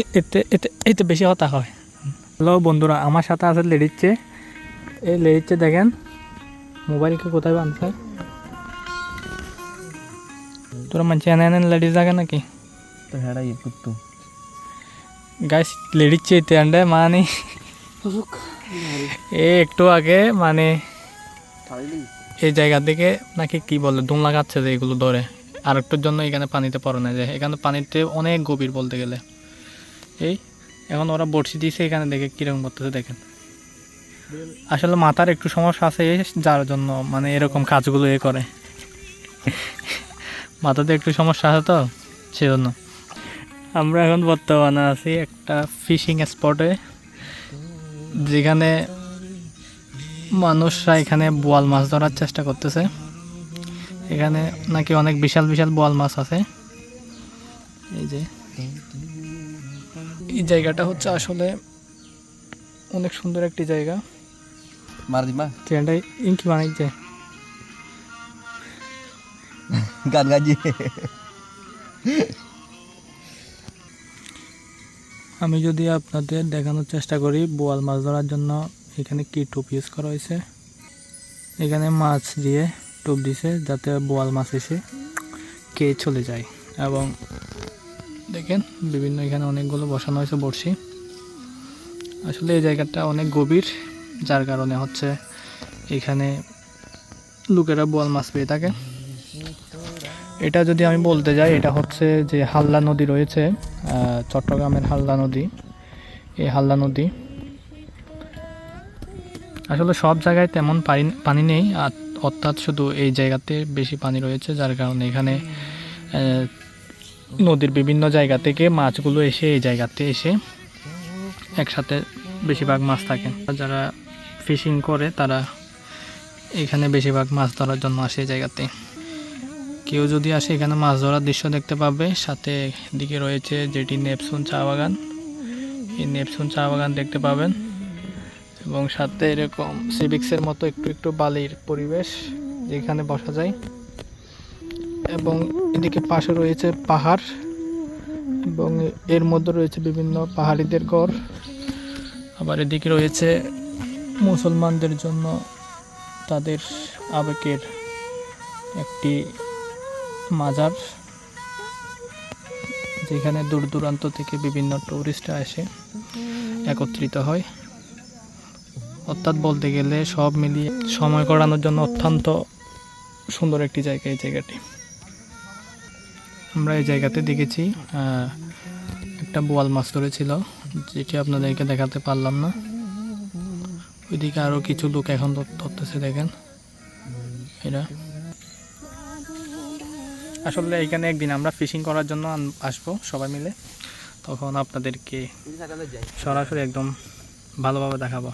এতে এতে এতে বেশি কথা হয়। হ্যালো বন্ধুরা আমার সাথে আছে লেডিচ্ছে। এই লেডিচ্ছে দেখেন মোবাইলকে কোথায় বানছে তোরা মানছে এনে এনে লেডিস থাকে নাকি? তো হ্যাঁ কুত্তু গাইস লেডিচ্ছে এতে আন্ডে মানে এ একটু আগে মানে এই জায়গা থেকে নাকি কি বলে দুম লাগাচ্ছে যে এগুলো ধরে। আর একটুর জন্য এখানে পানিতে পড়ে না যে এখানে পানিতে অনেক গভীর বলতে গেলে। এই, এখন ওরা বড়শি দিয়েছে এখানে দেখে কীরকম করতেছে দেখেন। আসলে মাথার একটু সমস্যা আছে যার জন্য মানে এরকম কাজগুলো এ করে। মাথাতে একটু সমস্যা আছে তো, সেজন্য। আমরা এখন বর্তমানে আছি একটা ফিশিং স্পটে যেখানে মানুষরা এখানে বোয়াল মাছ ধরার চেষ্টা করতেছে। এখানে নাকি অনেক বিশাল বিশাল বোয়াল মাছ আছে। এই যে এই জায়গাটা হচ্ছে আসলে অনেক সুন্দর একটি জায়গা। মার দিমা ট্রেনটা ইনকি বানাইছে গান গাজি আমি যদি আপনাদের দেখানোর চেষ্টা করি বোয়াল মাছ ধরার জন্য এখানে কি টোপ ইউজ করা হয়েছে? এখানে মাছ দিয়ে টোপ দিছে যাতে বোয়াল মাছ এসে কে চলে যায় এবং দেখেন, বিভিন্ন এখানে অনেকগুলো বসানো হয়েছে বড়শি। আসলে এই জায়গাটা অনেক গভীর, যার কারণে হচ্ছে এখানে লোকেরা বোয়াল মাছ পেয়ে থাকে। এটা যদি আমি বলতে যাই, এটা হচ্ছে যে হাল্লা নদী রয়েছে চট্টগ্রামের হালদা নদী। এই হাল্লা নদী। আসলে সব জায়গায় তেমন পানি পানি নেই, আর অর্থাৎ শুধু এই জায়গাতে বেশি পানি রয়েছে, যার কারণে এখানে নদীর বিভিন্ন জায়গা থেকে মাছগুলো এসে এই জায়গাতে এসে একসাথে বেশিরভাগ মাছ থাকে। যারা ফিশিং করে, তারা এখানে বেশিরভাগ মাছ ধরার জন্য আসে এই জায়গাতে। কেউ যদি আসে, এখানে মাছ ধরার দৃশ্য দেখতে পাবে। সাথে দিকে রয়েছে যেটি নেপসুন চা বাগান। এই নেপসুন চা বাগান দেখতে পাবেন। এবং সাথে এরকম সিভিক্সের মতো একটু একটু বালির পরিবেশ যেখানে বসা যায়। এবং এদিকে পাশে রয়েছে পাহাড় এবং এর মধ্যে রয়েছে বিভিন্ন পাহাড়িদের ঘর। আবার এদিকে রয়েছে মুসলমানদের জন্য তাদের আবেগের একটি মাজার, যেখানে দূর দূরান্ত থেকে বিভিন্ন টুরিস্টরা এসে একত্রিত হয়। অর্থাৎ বলতে গেলে সব মিলিয়ে সময় করানোর জন্য অত্যন্ত সুন্দর একটি জায়গা এই জায়গাটি। আমরা এই জায়গাতে দেখেছি একটা বোয়াল মাছ ধরেছিল, যেটি আপনাদেরকে দেখাতে পারলাম না। ওইদিকে আরও কিছু লোক এখন ধর- ধরতেছে, দেখেন। এরা। আসলে এখানে একদিন আমরা ফিশিং করার জন্য আসব সবাই মিলে। তখন আপনাদেরকে সরাসরি একদম ভালোভাবে দেখাবো।